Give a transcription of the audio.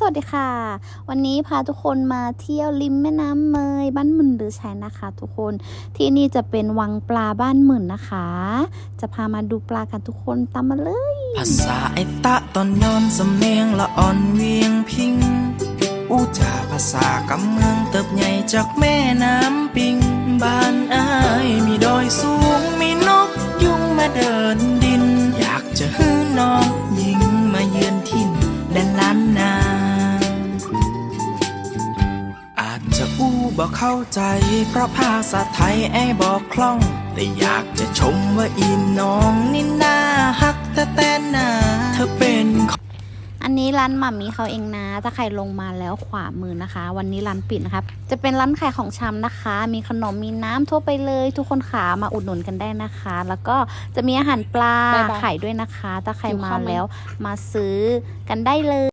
สวัสดีค่ะ วันนี้พาทุกคนมาเที่ยวริมแม่น้ำเมยบ้านหมื่นหรือชัยนะคะ ทุกคนที่นี่จะเป็นวังปลาบ้านหมื่นนะคะ จะพามาดูปลากันทุกคนตามมาเลย ภาษาไอตะตอนย้อนสำเนียงละอ่อนเวียงพิงอู้จาภาษากำเมืองเติบใหญ่จากแม่น้ำปิงบ้านอ้ายมีดอยสูงมีนกยุงมาเดินดิน อยากจะฮื้อน้องหญิงมาเยือนถิ่นแดนล้านนา จจะอู้บอกเข้าใจ เพราะภาษาไทยไอ้บอกคล่อง แต่อยากจะชมว่าอีน้องนี่น่าฮักแต่แต่นาเธอเป็นอันนี้ร้านหม่ามีเขาเองนะ ถ้าใครลงมาแล้วขวามือนะคะ วันนี้ร้านปิดนะครับ จะเป็นร้านขายของชำนะคะ มีขนมมีน้ำทั่วไปเลย ทุกคนขามาอุดหนุนกันได้นะคะ แล้วก็จะมีอาหารปลาบ๊ายบายขายด้วยนะคะ ถ้าใครหิวมาข้าวไหมแล้วมาซื้อกันได้เลย